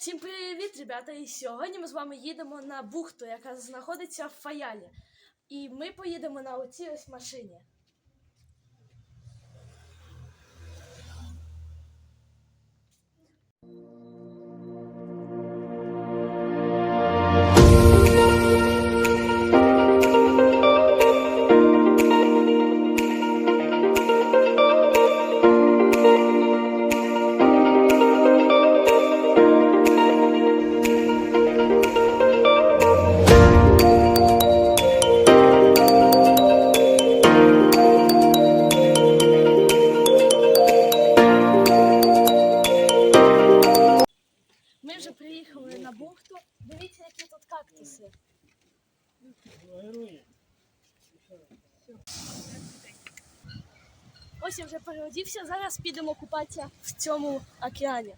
Всім привіт, ребята! І сьогодні ми з вами їдемо на бухту, яка знаходиться в Фаялі. І ми поїдемо на оцій ось машині. Дивіться, які тут кактуси. Ось я вже переодівся. Зараз підемо купатися в цьому океані.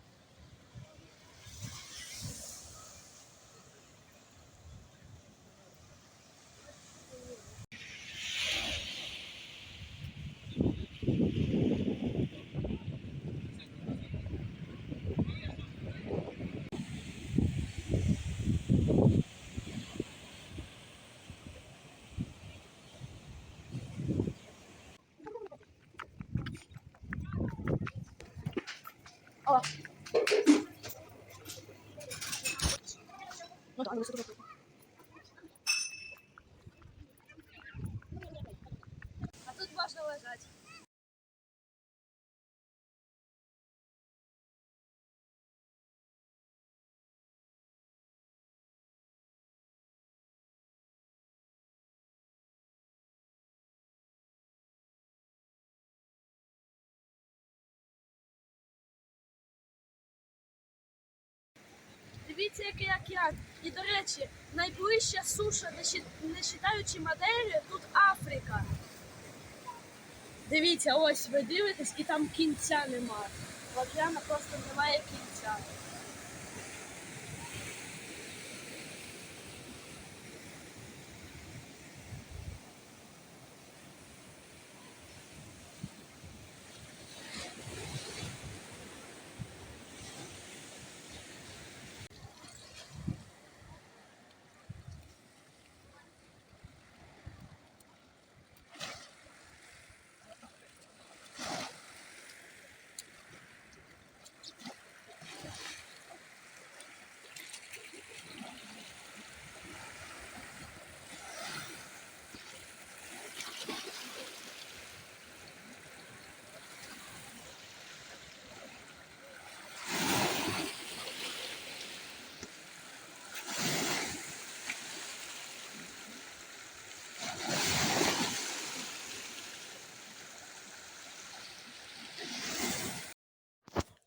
О! Ну так, високо. А тут важно лежати. Дивіться, який океан. І, до речі, найближча суша, не вважаючи Мадейри, тут Африка. Дивіться, ось ви дивитесь, і там кінця нема. В океану просто немає кінця.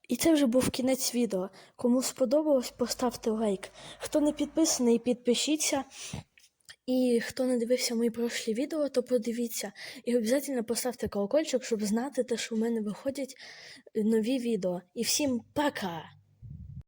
І це вже був кінець відео. Кому сподобалось, поставте лайк. Хто не підписаний, підпишіться. І хто не дивився мої прошлі відео, то подивіться. І обов'язково поставте колокольчик, щоб знати те, що в мене виходять нові відео. І всім пока!